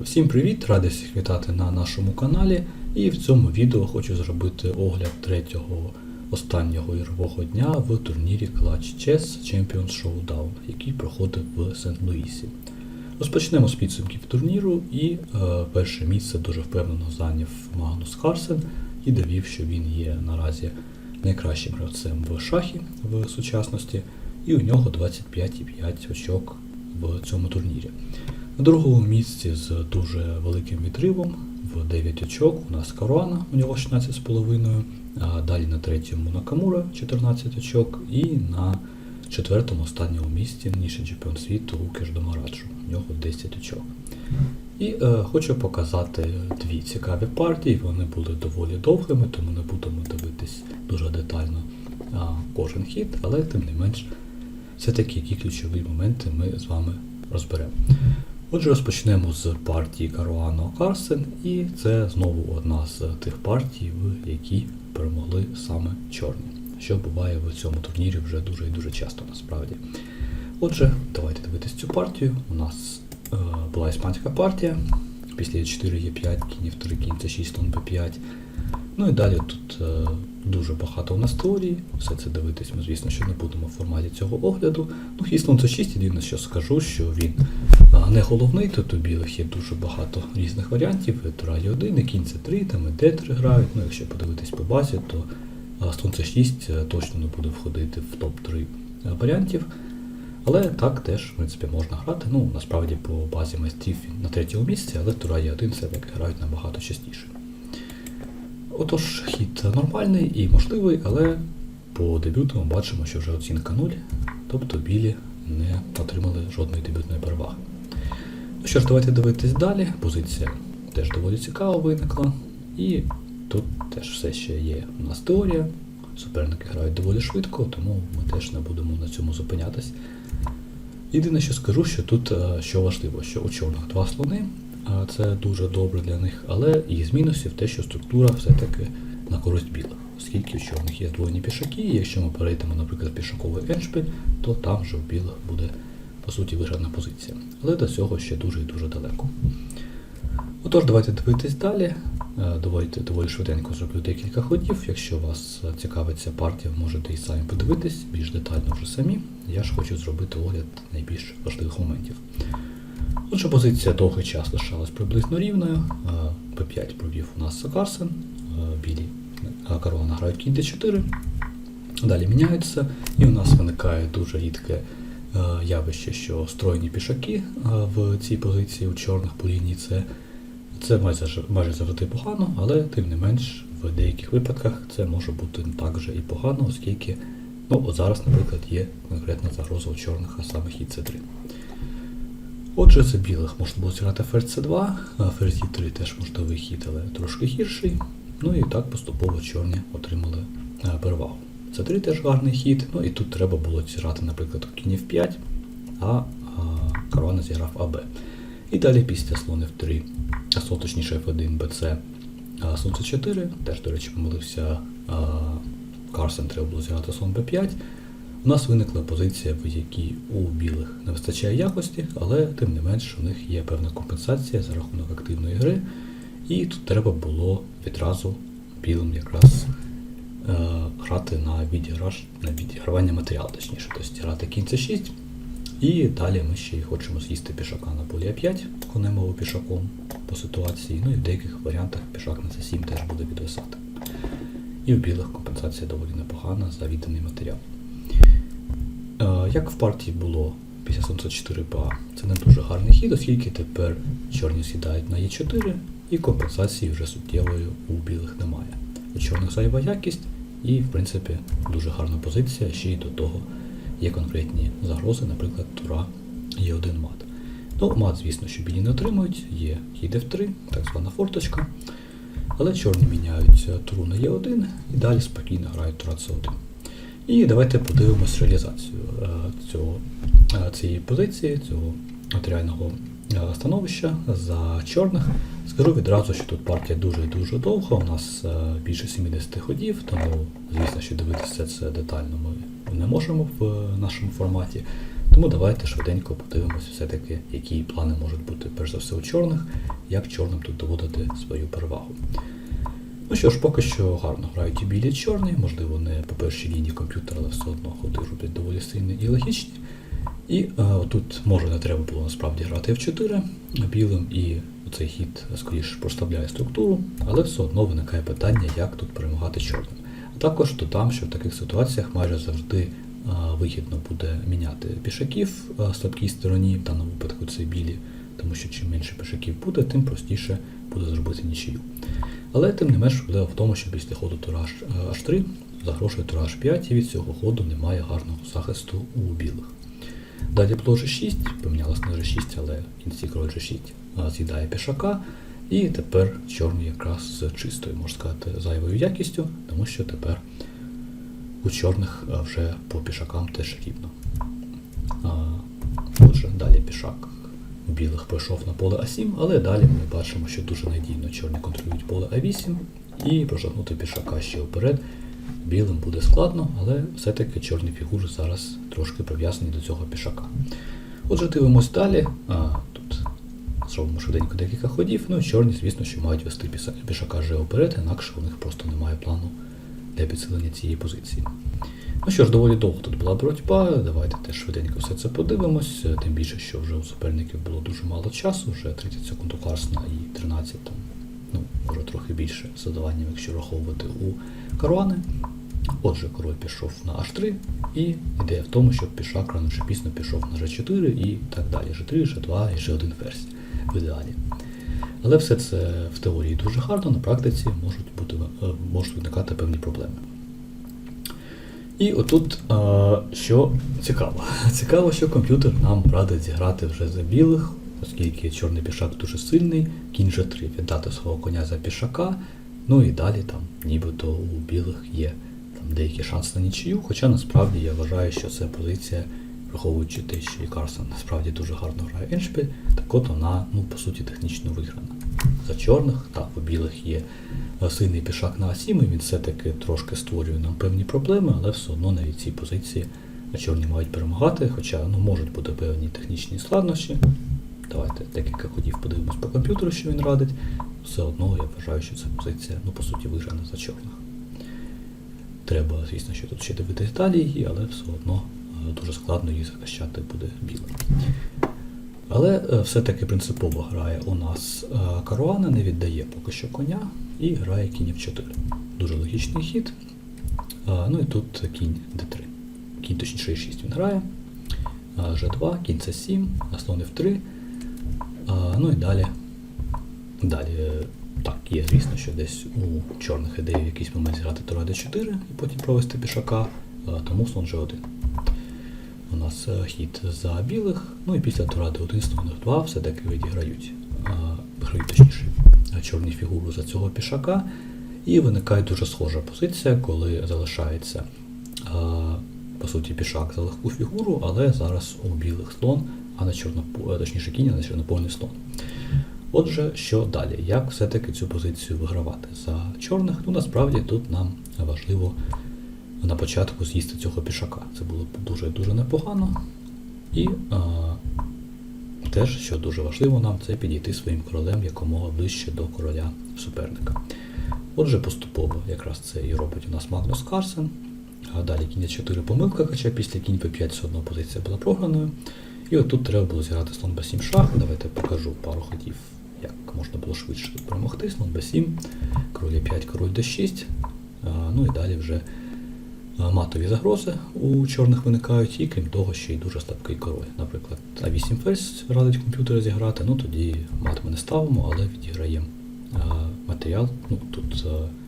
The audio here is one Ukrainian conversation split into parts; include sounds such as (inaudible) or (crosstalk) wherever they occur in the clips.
Всім привіт! Радий всіх вітати на нашому каналі. І в цьому відео хочу зробити огляд третього останнього ігрового дня в турнірі Clutch Chess Champions Showdown, який проходив в Сент-Луісі. Розпочнемо з підсумків турніру, і е, перше місце дуже впевнено зайняв Магнус Карсен і довів, що він є наразі найкращим гравцем в шахі в сучасності, і у нього 25,5 очок в цьому турнірі. На другому місці з дуже великим відривом в 9 очок у нас Каруана, у нього 16,5, а далі на третьому Накамура 14 очок і на четвертому останньому місці нижче чемпіон світу Лукеш Домараджу, у нього 10 очок. І е, хочу показати дві цікаві партії, вони були доволі довгими, тому не будемо дивитись дуже детально а, кожен хід, але тим не менш, все-таки які ключові моменти ми з вами розберемо. Отже, розпочнемо з партії Каруано Карсен, і це знову одна з тих партій, в якій перемогли саме чорні, що буває в цьому турнірі вже дуже і дуже часто насправді. Отже, давайте дивитись цю партію. У нас е, була іспанська партія. Після Е4 Е5, кінь F3, кінь С6, слон Б5. Ну і далі тут е, дуже багато у нас теорії. Все це дивитись ми, звісно, що не будемо в форматі цього огляду. Ну, Хіслон це 6, єдине, що скажу, що він а, не головний, тут у білих є дуже багато різних варіантів. І Тура є 1, і кінь це 3, там і Д3 грають. Ну, якщо подивитись по базі, то а, слон це 6 е, точно не буде входити в топ-3 варіантів. Але так теж, в принципі, можна грати. Ну, насправді по базі майстрів на третьому місці, але Тура є 1 все-таки грають набагато частіше. Отож, хід нормальний і можливий, але по дебюту ми бачимо, що вже оцінка 0, тобто білі не отримали жодної дебютної переваги. Ну що ж, давайте дивитись далі. Позиція теж доволі цікава виникла. І тут теж все ще є у нас теорія. Суперники грають доволі швидко, тому ми теж не будемо на цьому зупинятись. Єдине, що скажу, що тут е, що важливо, що у чорних два слони, це дуже добре для них, але і з мінусів те, що структура все-таки на користь білих, оскільки у чорних є здвоєні пішаки, і якщо ми перейдемо, наприклад, пішаковий еншпіль, то там вже у білих буде по суті виграна позиція. Але до цього ще дуже і дуже далеко. Отож, давайте дивитись далі. Е, Давайте доволі швиденько зроблю декілька ходів. Якщо вас цікавить ця партія, можете і самі подивитись більш детально вже самі. Я ж хочу зробити огляд найбільш важливих моментів. Отже, позиція довгий час лишалась приблизно рівною. Е, П5 провів у нас Карсен, е, білі е, Каруана грають кінь Д4. Далі міняються, і у нас виникає дуже рідке явище, що стройні пішаки в цій позиції у чорних по лінії це, це майже, майже завжди погано, але тим не менш в деяких випадках це може бути також і погано, оскільки ну, от зараз, наприклад, є конкретна загроза у чорних, а саме хід С3. Отже, за білих можна було зіграти ферзь С2, а ферзь Е3 теж можливий хід, але трошки гірший. Ну і так поступово чорні отримали е, перевагу. С3 теж гарний хід, ну і тут треба було зіграти, наприклад, кінь F5, а, а Карвана зіграв АБ. І далі після слон F3, а точніше F1, BC, слон C4, теж, до речі, помилився Карсен, треба було зіграти слон B5. У нас виникла позиція, в якій у білих не вистачає якості, але тим не менш у них є певна компенсація за рахунок активної гри. І тут треба було відразу білим якраз е, грати на відіграш, на відігравання матеріалу, точніше, тобто грати кінь c 6 І далі ми ще й хочемо з'їсти пішака на полі А5, конем або пішаком по ситуації. Ну і в деяких варіантах пішак на c 7 теж буде відвисати. І у білих компенсація доволі непогана за відданий матеріал. Як в партії було після сонця 4 па, це не дуже гарний хід, оскільки тепер чорні сідають на Е4 і компенсації вже суттєвої у білих немає. У чорних зайва якість і, в принципі, дуже гарна позиція, ще й до того є конкретні загрози, наприклад, тура є один мат. Ну, мат, звісно, що білі не отримують, є хід F3, так звана форточка. Але чорні міняють туру на Е1 і далі спокійно грають тура С1. І давайте подивимось реалізацію е, цього, е, цієї позиції, цього матеріального е, становища за чорних. Скажу відразу, що тут партія дуже-дуже довга. У нас більше 70 ходів, тому, звісно, що дивитися це детально ми не можемо в нашому форматі. Тому давайте швиденько подивимося все-таки, які плани можуть бути перш за все у чорних, як чорним тут доводити свою перевагу. Ну що ж, поки що гарно грають і білі і чорні, можливо, не по першій лінії комп'ютера, але все одно ходи роблять доволі сильні і логічні. І е, тут може не треба було насправді грати F4 білим, і цей хід скоріше проставляє структуру, але все одно виникає питання, як тут перемагати чорним. А також додам, що в таких ситуаціях майже завжди е, вигідно буде міняти пішаків е, слабкій стороні, в даному випадку це білі, тому що чим менше пішаків буде, тим простіше буде зробити нічию. Але тим не менш проблема в тому, що після ходу тура H3 загрошує тура H5 і від цього ходу немає гарного захисту у білих. Далі було G6, помінялось на G6, але кінці король G6 з'їдає пішака. І тепер чорні якраз з чистою, можна сказати, зайвою якістю, тому що тепер у чорних вже по пішакам теж рівно. Отже, далі пішак білих пройшов на поле А7, але далі ми бачимо, що дуже надійно чорні контролюють поле А8 і прожагнути пішака ще вперед. Білим буде складно, але все-таки чорні фігури зараз трошки прив'язані до цього пішака. Отже, дивимось далі. А, Тут зробимо швиденько декілька ходів. Ну і чорні, звісно, що мають вести пішака вже вперед, інакше у них просто немає плану для підсилення цієї позиції. Ну що ж, доволі довго тут була боротьба. Давайте теж швиденько все це подивимось. Тим більше, що вже у суперників було дуже мало часу, вже 30 секунд у Карсна і 13 там, ну, може трохи більше з додаванням, якщо враховувати у Каруани. Отже, король пішов на H3, і ідея в тому, щоб пішак рано чи пізно пішов на G4 і так далі. G3, G2 і G1 ферзь в ідеалі. Але все це в теорії дуже гарно, на практиці можуть, бути, е, можуть виникати певні проблеми. І отут, що цікаво. (laughs) Цікаво, що комп'ютер нам радить зіграти вже за білих, оскільки чорний пішак дуже сильний, кінь G3 віддати свого коня за пішака, ну і далі там нібито у білих є там деякий шанс на нічию, хоча насправді я вважаю, що це позиція, враховуючи те, що і Карсон насправді дуже гарно грає Еншпіль, так от вона, ну, по суті, технічно виграна. За чорних, так, у білих є е, сильний пішак на А7, і він все-таки трошки створює нам певні проблеми, але все одно навіть ці позиції чорні мають перемагати, хоча ну, можуть бути певні технічні складнощі. Давайте декілька ходів подивимось по комп'ютеру, що він радить. Все одно я вважаю, що ця позиція, ну, по суті, виграна за чорних. Треба, звісно, що тут ще дивитись далі але все одно е, дуже складно її захищати буде білим. Але е, все-таки принципово грає у нас е, Каруана, не віддає поки що коня і грає кінь F4. Дуже логічний хід. Ну і тут кінь D3. Кінь точніше E6 він грає. G2, кінь C7, слон F3. Ну і далі. Далі, е, так, є, звісно, що десь у чорних ідеї в якийсь момент зіграти тура D4 і потім провести пішака, тому слон G1. Нас е, хід за білих, ну і після тура D1 слон F2 все-таки відіграють. Грають точніше е, чорні фігуру за цього пішака. І виникає дуже схожа позиція, коли залишається по суті пішак за легку фігуру, але зараз у білих слон, а не чорнопо... точніше кінь, а не чорнопольний слон. Отже, що далі? Як все-таки цю позицію вигравати за чорних? Ну насправді тут нам важливо на початку з'їсти цього пішака. Це було дуже-дуже непогано. І а, теж, що дуже важливо нам, це підійти своїм королем якомога ближче до короля суперника. Отже, поступово якраз це і робить у нас Магнус Карсен. А далі кінь 4 помилка, хоча після кінь П5 все одно позиція була програною. І от тут треба було зіграти слон Б7 шах. Давайте покажу пару ходів, як можна було швидше тут перемогти. Слон Б7, король Е5, король Д6. А, ну і далі вже матові загрози у чорних виникають, і крім того, ще й дуже слабкий король. Наприклад, А8 ферзь радить комп'ютер зіграти, ну тоді мат ми не ставимо, але відіграємо матеріал. Ну, тут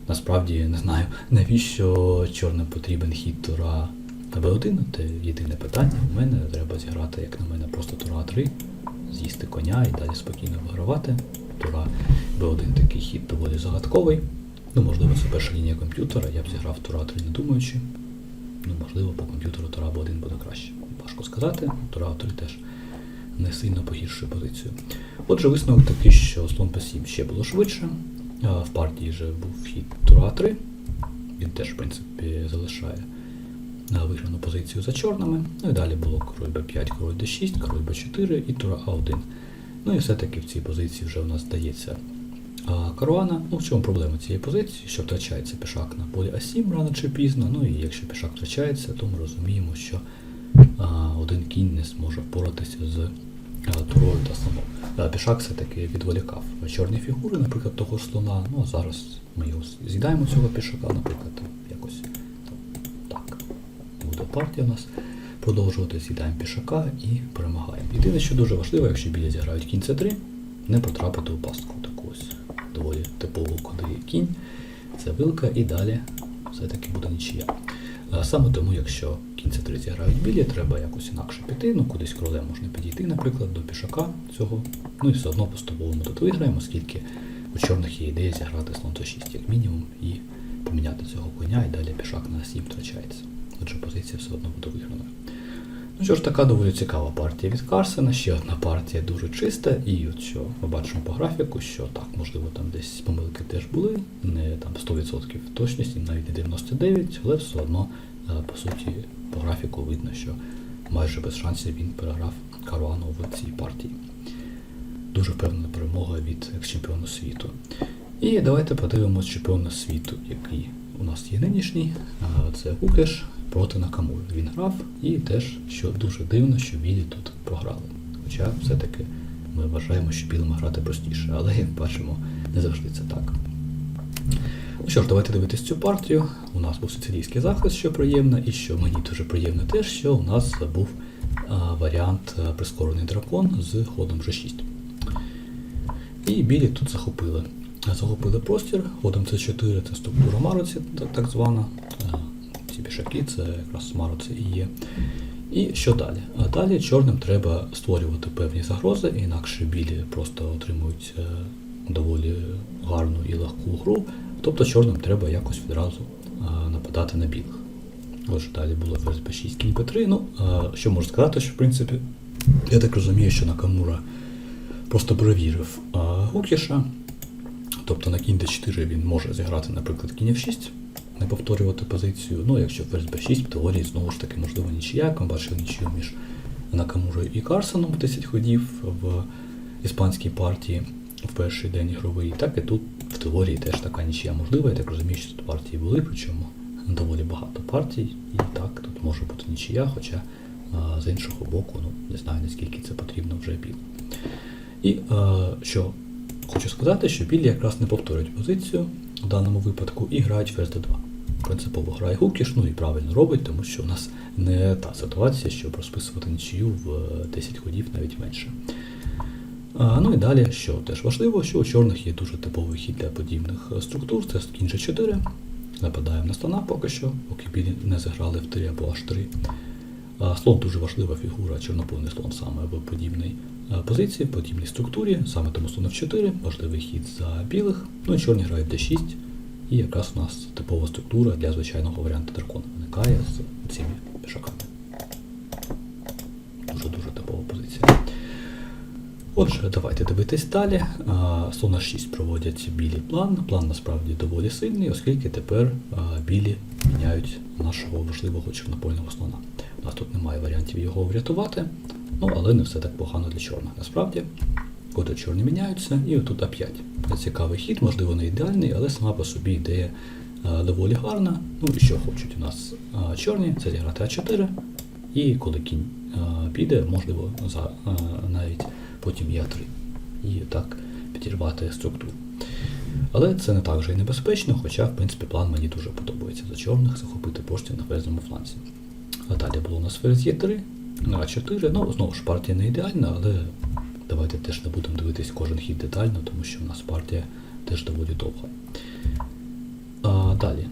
насправді не знаю, (laughs) навіщо чорним потрібен хід тура на Б1, це єдине питання. У мене треба зіграти, як на мене, просто тура 3, з'їсти коня і далі спокійно вигравати. Тура Б1 такий хід доволі загадковий. Ну, можливо, це перша лінія комп'ютера, я б зіграв тура 3 не думаючи. Ну, можливо, по комп'ютеру тура Б1 буде краще. Важко сказати, тура 3 теж не сильно погіршує позицію. Отже, висновок такий, що слон П7 ще було швидше. В партії вже був хід тура 3. Він теж, в принципі, залишає виграну позицію за чорними. Ну і далі було король b5, король d6, король b4 і тура а1. Ну і все-таки в цій позиції вже у нас здається а, Каруана. Ну, в чому проблема цієї позиції? Що втрачається пішак на полі А7 рано чи пізно. Ну і якщо пішак втрачається, то ми розуміємо, що а, один кінь не зможе впоратися з а, турою та слоном. А, пішак все-таки відволікав чорні фігури, наприклад, того слона. Ну а зараз ми його з'їдаємо цього пішака, наприклад, там, якось там, так. Буде партія у нас продовжувати, з'їдаємо пішака і перемагаємо. Єдине, що дуже важливо, якщо білі зіграють кінь С3, не потрапити у пастку доволі типову, куди кінь, це вилка, і далі все-таки буде нічия. Саме тому, якщо кінь С3 зіграють білі, треба якось інакше піти, ну кудись кролем можна підійти, наприклад, до пішака цього, ну і все одно поступово ми тут виграємо, оскільки у чорних є ідея зіграти слон С6 як мінімум і поміняти цього коня, і далі пішак на 7 втрачається. Отже, позиція все одно буде виграною. Ну що ж, така доволі цікава партія від Карсена, ще одна партія дуже чиста, і от що ми бачимо по графіку, що так, можливо, там десь помилки теж були, не там 100% точності, навіть не 99%, але все одно, е, по суті, по графіку видно, що майже без шансів він переграв Каруану в цій партії. Дуже впевнена перемога від екс-чемпіону світу. І давайте подивимось чемпіона світу, який у нас є нинішній. Це Гукеш проти Накамури. Він грав і теж, що дуже дивно, що білі тут програли. Хоча все-таки ми вважаємо, що білим грати простіше, але бачимо, не завжди це так. Ну що ж, давайте дивитись цю партію. У нас був сицилійський захист, що приємно, і що мені дуже приємно теж, що у нас був а, варіант а, прискорений дракон з ходом G6. І білі тут захопили. Захопили простір, ходом С4 це структура Маруці, так, так звана. Пішаки це якраз Маруці і є. І що далі? А далі чорним треба створювати певні загрози, інакше білі просто отримують е, доволі гарну і легку гру. Тобто чорним треба якось відразу е, нападати на білих. Отже, далі було ферзь b6, кінь b3. Ну, е, що можу сказати, що в принципі, я так розумію, що Накамура просто перевірив Гукіша. Тобто на кінь d4 він може зіграти, наприклад, кінь f6, не повторювати позицію. Ну, якщо ферзь b6, в теорії знову ж таки можливо нічия. Ми бачили нічию між Накамурою і Карсоном в 10 ходів в іспанській партії в перший день ігровий. Так і тут в теорії теж така нічия можлива. Я так розумію, що тут партії були, причому доволі багато партій. І так, тут може бути нічия, хоча а, з іншого боку, ну не знаю наскільки це потрібно вже біло. І е, що хочу сказати, що білі якраз не повторюють позицію в даному випадку і грають ферзь d2. Принципово грає Гукіш, ну і правильно робить, тому що у нас не та ситуація, щоб розписувати нічию в е, 10 ходів навіть менше. А, ну і далі, що теж важливо, що у чорних є дуже типовий хід для подібних е, структур, це кінь G4. Нападаємо на слона поки що, поки білі не заграли в 3 або H3. Слон дуже важлива фігура, чорнополний слон саме в подібній е, позиції, в подібній структурі, саме тому слон F4, важливий хід за білих. Ну і чорні грають D6, і якраз у нас типова структура для звичайного варіанту дракона виникає з цими пішаками. Дуже-дуже типова позиція. Отже, давайте дивитись далі. А, Слон H6 проводять білі план. План насправді доволі сильний, оскільки тепер білі міняють нашого важливого чорнопольного слона. У нас тут немає варіантів його врятувати, ну але не все так погано для чорних. Насправді, коди чорні міняються, і отут А5. Це цікавий хід, можливо, не ідеальний, але сама по собі ідея доволі гарна. Ну і що хочуть у нас чорні, це зіграти А4. І коли кінь піде, можливо, за навіть потім і А3. І так підірвати структуру. Але це не так вже і небезпечно, хоча, в принципі, план мені дуже подобається за чорних захопити поштів на ферзному фланці. А далі було у нас ферзь Е3, А4. Ну, знову ж партія не ідеальна, але давайте теж не будемо дивитись кожен хід детально, тому що в нас партія теж доволі довга. А, далі.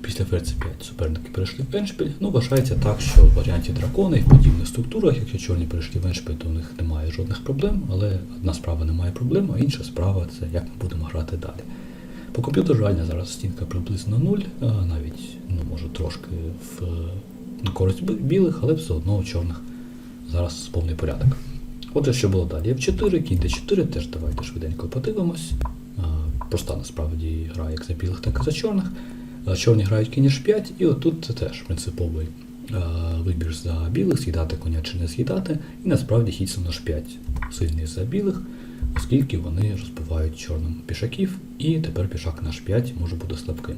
Після ферзь 5 суперники перейшли в Еншпіль. Ну, вважається так, що в варіанті дракона і в подібних структурах, якщо чорні перейшли в Еншпіль, то у них немає жодних проблем, але одна справа немає проблем, а інша справа це як ми будемо грати далі. По комп'ютеру реально зараз стінка приблизно 0, навіть ну, може трошки в користь білих, але все одно у чорних зараз повний порядок. Отже, що було далі? F4, кінь D4, теж давайте швиденько подивимось. Проста насправді гра як за білих, так і за чорних. Чорні грають кінь h5, і отут це теж принциповий вибір за білих, з'їдати коня чи не з'їдати. І насправді хід слон h5 сильний за білих, оскільки вони розбивають чорним пішаків, і тепер пішак на h5 може бути слабким.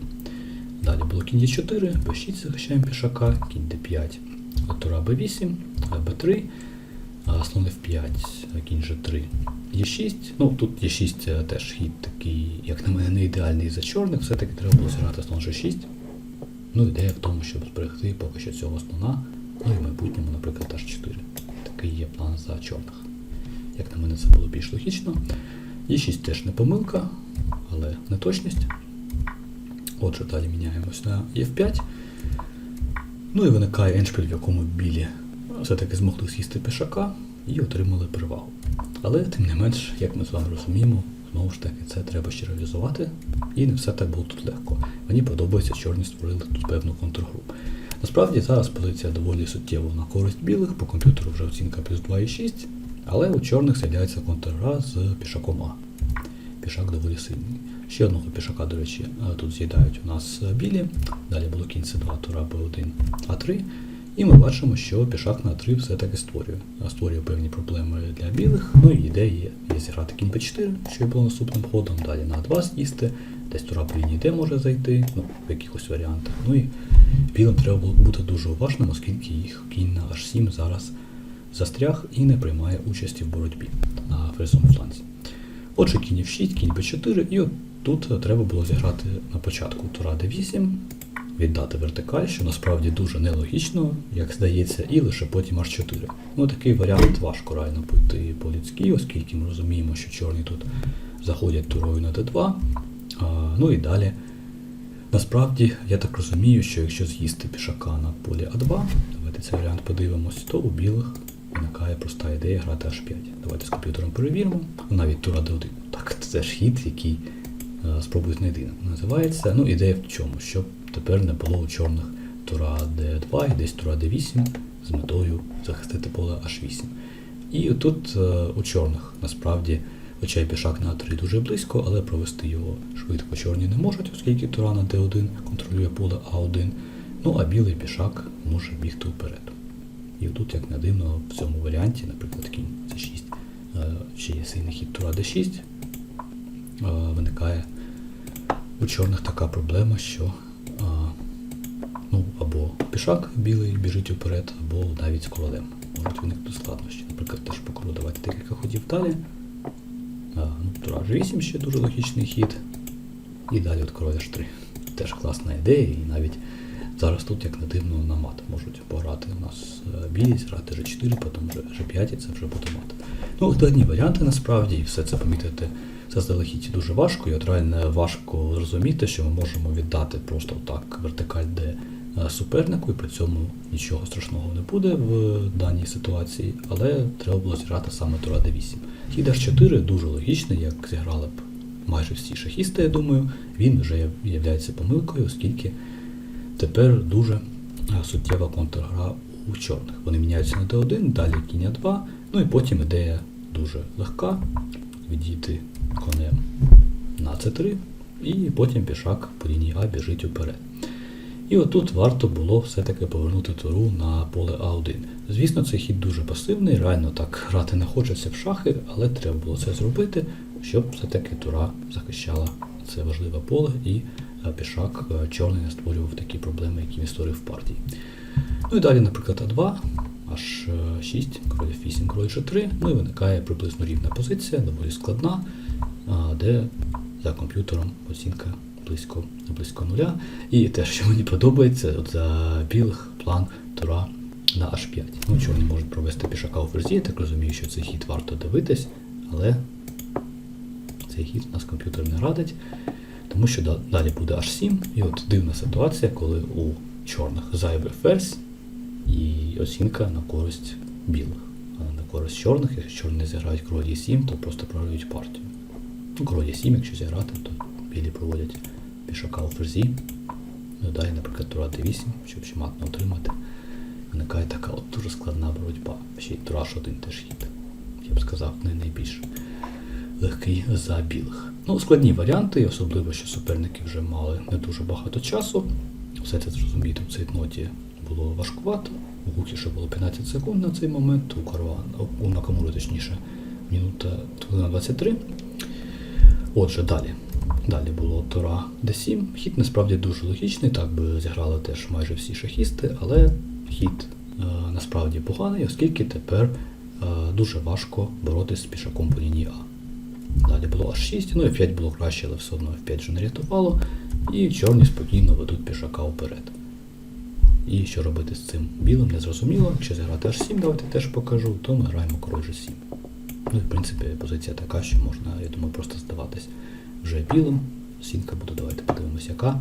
Далі було кінь d4, b6 захищаємо пішака, кінь d5, тура b8, b3, а, слон f5, кінь g3, e6. Ну тут e6 е, теж хід такий, як на мене, не ідеальний за чорних, все-таки треба було зіграти слон g6. Ну, ідея в тому, щоб зберегти поки що цього слона, ну і в майбутньому, наприклад, h4. Такий є план за чорних. Як на мене, це було більш логічно. E6 теж не помилка, але неточність. Отже, далі міняємось на F5. Ну і виникає еншпіль, в якому білі все-таки змогли з'їсти пішака і отримали перевагу. Але тим не менш, як ми з вами розуміємо, знову ж таки це треба ще реалізувати, і не все так було тут легко. Мені подобається, чорні створили тут певну контргру. Насправді зараз позиція доволі суттєво на користь білих, по комп'ютеру вже оцінка плюс 2,6, але у чорних з'являється контргра з пішаком А. Пішак доволі сильний. Ще одного пішака, до речі, е, тут з'їдають у нас е, білі. Далі було кінь С2, тура Б1, А3. І ми бачимо, що пішак на 3 все-таки створює. А Створює певні проблеми для білих. Ну і ідея є, зіграти кінь Б4, що було наступним ходом. Далі на 2 з'їсти, десь тура по лінії Д може зайти, ну, в якихось варіантах. Ну і білим треба бути дуже уважним, оскільки їх кінь на H7 зараз застряг і не приймає участі в боротьбі на ферзовому фланзі. Отже, кінь F6, кінь B4, і от тут треба було зіграти на початку тура D8, віддати вертикаль, що насправді дуже нелогічно, як здається, і лише потім H4. Ну такий варіант важко реально пойти по-людськи, оскільки ми розуміємо, що чорні тут заходять турою на D2. А, ну і далі. Насправді, я так розумію, що якщо з'їсти пішака на полі А2, давайте цей варіант подивимось, то у білих виникає проста ідея грати H5. Давайте з комп'ютером перевіримо. Навіть тура D1. Так, це ж хід, який е, спробуй знайти. Називається. Ну, ідея в чому? Щоб тепер не було у чорних тура D2 і десь тура D8 з метою захистити поле H8. І тут е, у чорних насправді, хоча пішак на 3 дуже близько, але провести його швидко чорні не можуть, оскільки тура на D1 контролює поле А1. Ну а білий пішак може бігти вперед. І тут, як не дивно, в цьому варіанті, наприклад, кінь C6, е, ще є сильний хід тура D6, е, виникає у чорних така проблема, що або пішак білий біжить вперед, або навіть з королем. Можуть виникнути складнощі. Наприклад, теж по королю давайте декілька ходів далі. А, ну, тура G8 ще дуже логічний хід. І далі от король H3. Теж класна ідея, і навіть зараз тут, як не дивно, на мат можуть пограти у нас е, білі, зіграти G4, потім G5, і це вже буде мат. Ну, складні варіанти насправді, і все це помітити заздалегідь дуже важко, і от реально важко зрозуміти, що ми можемо віддати просто так вертикаль де супернику, і при цьому нічого страшного не буде в даній ситуації, але треба було зіграти саме тура D8. Хід H4 дуже логічний, як зіграли б майже всі шахісти, я думаю, він вже є помилкою, оскільки тепер дуже е, суттєва контргра у чорних. Вони міняються на D1, далі кінь 2, ну і потім ідея дуже легка відійти конем на C3, і потім пішак по лінії А біжить уперед. І отут варто було все-таки повернути туру на поле А1. Звісно, цей хід дуже пасивний, реально так грати не хочеться в шахи, але треба було це зробити, щоб все-таки тура захищала це важливе поле і е, пішак е, чорний не створював такі проблеми, які він створив в партії. Ну і далі, наприклад, А2, аж 6, король F8, король G3, ну і виникає приблизно рівна позиція, доволі складна, де за комп'ютером оцінка близько, близько нуля. І те, що мені подобається, от за білих план тура на H5. Ну, чорні можуть провести пішака у ферзі, я так розумію, що цей хід варто дивитись, але цей хід нас комп'ютер не радить, тому що далі буде H7, і от дивна ситуація, коли у чорних зайвий ферзь і оцінка на користь білих. А на користь чорних, якщо чорні не зіграють король Е7, то просто програють партію. Ну, король Е7, якщо зіграти, то білі проводять пішака у ферзі. Далі, наприклад, тура d8, щоб ще мат не отримати. Виникає така от дуже складна боротьба. Ще й тура H1 теж хід. Я б сказав, не найбільш легкий за білих. Ну, складні варіанти, особливо, що суперники вже мали не дуже багато часу. Все це зрозуміти в цей ноті було важкувато. У Гукіша було 15 секунд на цей момент, у Карвана, у Накамури, точніше, хвилина 23. Отже, далі. Далі було Тора D7. Хід насправді дуже логічний, так би зіграли теж майже всі шахісти, але хід е, насправді поганий, оскільки тепер е, дуже важко боротися з пішаком по лінії А. Далі було H6, ну і 5 було краще, але все одно F5 вже не рятувало. І чорні спокійно ведуть пішака вперед. І що робити з цим білим, не зрозуміло. Якщо зіграти H7, давайте теж покажу, то ми граємо король G7. Ну і в принципі позиція така, що можна, я думаю, просто здаватись вже білим. Оцінка буде, давайте подивимось, яка.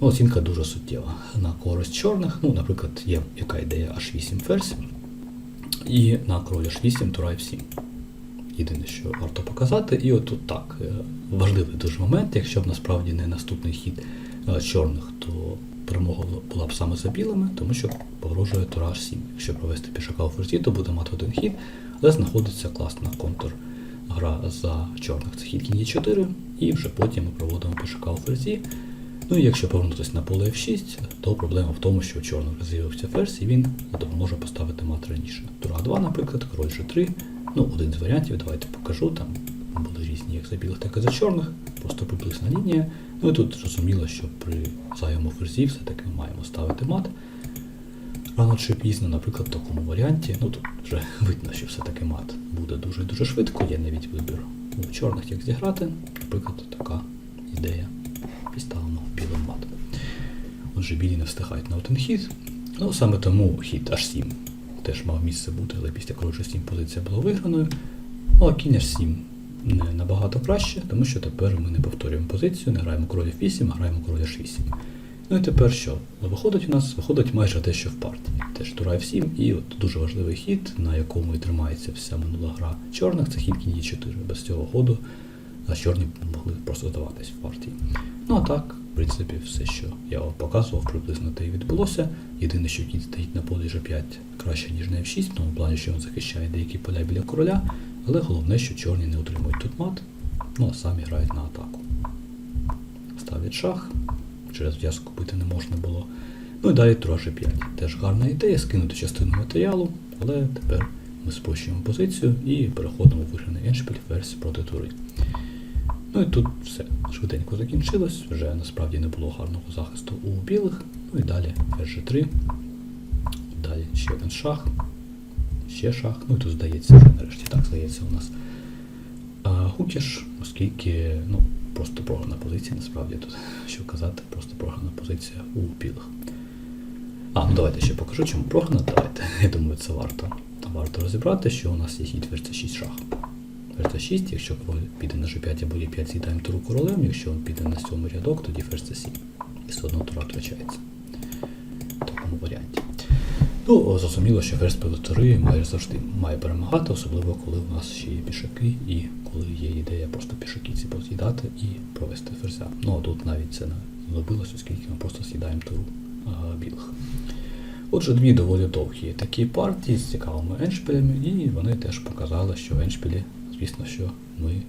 Ну, оцінка дуже суттєва. На користь чорних, ну, наприклад, є яка ідея H8 ферзь. І на король H8 тура F7. Єдине, що варто показати, і от так. е, Важливий дуже момент, якщо б насправді не наступний хід е, чорних, то перемога була б саме за білими, тому що погрожує тура H7. Якщо провести пішака у ферзі, то буде мати один хід, але знаходиться класна контур гра за чорних. Це хід кінь Е4, і вже потім ми проводимо пішака у ферзі. Ну і якщо повернутися на поле F6, то проблема в тому, що у чорного з'явився ферзь, і він допоможе поставити мат раніше. Тура 2, наприклад, король G3. Ну, один з варіантів, давайте покажу. Там були різні як за білих, так і за чорних, просто приблизна лінія. Ну і тут зрозуміло, що при зайвому ферзі все-таки маємо ставити мат. Рано чи пізно, наприклад, в такому варіанті, ну тут вже видно, що все-таки мат буде дуже-дуже швидко, є навіть вибір у чорних, як зіграти. Наприклад, така ідея. Підставимо білим матом. Отже, білі не встигають на один хід. Ну, саме тому хід H7 теж мав місце бути, але після король 7 позиція була виграною. Ну, а кінь H7 не набагато краще, тому що тепер ми не повторюємо позицію, не граємо король F8, а граємо король H8. Ну і тепер що? Виходить у нас, виходить майже те, що в партії. Теж тура F7, і от дуже важливий хід, на якому і тримається вся минула гра чорних, це хід кінь E4. Без цього ходу чорні могли просто здаватись в партії. Ну а так, в принципі, все, що я вам показував, приблизно те і відбулося. Єдине, що кінь стоїть на полі G5 краще, ніж на F6, в тому плані, що він захищає деякі поля біля короля, але головне, що чорні не отримують тут мат, ну а самі грають на атаку. Ставлять шах, через зв'язку бити не можна було. Ну і далі тура G5. Теж гарна ідея скинути частину матеріалу, але тепер ми спрощуємо позицію і переходимо в виграний еншпіль ферзь проти тури. Ну і тут все швиденько закінчилось, вже насправді не було гарного захисту у білих. Ну і далі ферзь G3. Далі ще один шах, ще шах. Ну і тут здається, вже нарешті так здається у нас Гукіш, оскільки ну, просто програна позиція, насправді тут що казати, просто програна позиція у білих. А, ну давайте ще покажу, чому програна. Давайте. (laughs) Я думаю, це варто. Варто розібрати, що у нас є хід ферзь 6 шах. Ферзь 6, якщо піде на G5 або Е5, з'їдаємо туру королем, якщо він піде на сьомий рядок, тоді ферзь 7. І все одно тура втрачається. В. Ну, зрозуміло, що проти тури майже завжди має перемагати, особливо коли у нас ще є пішаки, і коли є ідея просто пішаки ці поз'їдати і провести ферзя. Ну а тут навіть це не зробилося, оскільки ми просто з'їдаємо туру а, білих. Отже, дві доволі довгі такі партії з цікавими еншпілями, і вони теж показали, що еншпілі, звісно, що ми е,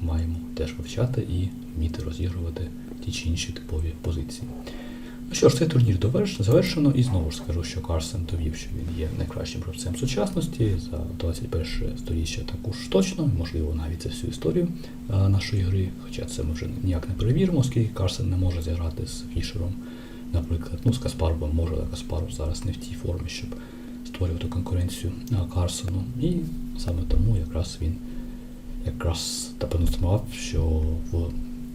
маємо теж вивчати і вміти розігрувати ті чи інші типові позиції. Ну що ж, цей турнір завершено, і знову ж скажу, що Карсен довів, що він є найкращим гравцем сучасності. За 21 сторіччя також точно, можливо, навіть за всю історію е, нашої гри, хоча це ми вже ніяк не перевіримо, оскільки Карсен не може зіграти з Фішером наприклад, ну, з Каспаровим може, але Каспаров зараз не в тій формі, щоб створювати конкуренцію а, Карсону. І саме тому якраз він якраз та що в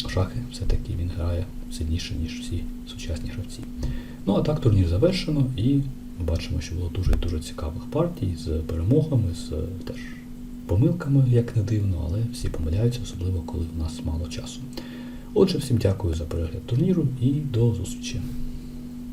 шахи все-таки він грає сильніше, ніж всі сучасні гравці. Ну а так турнір завершено, і бачимо, що було дуже дуже цікавих партій з перемогами, з теж помилками, як не дивно, але всі помиляються, особливо коли в нас мало часу. Отже, всім дякую за перегляд турніру і до зустрічі.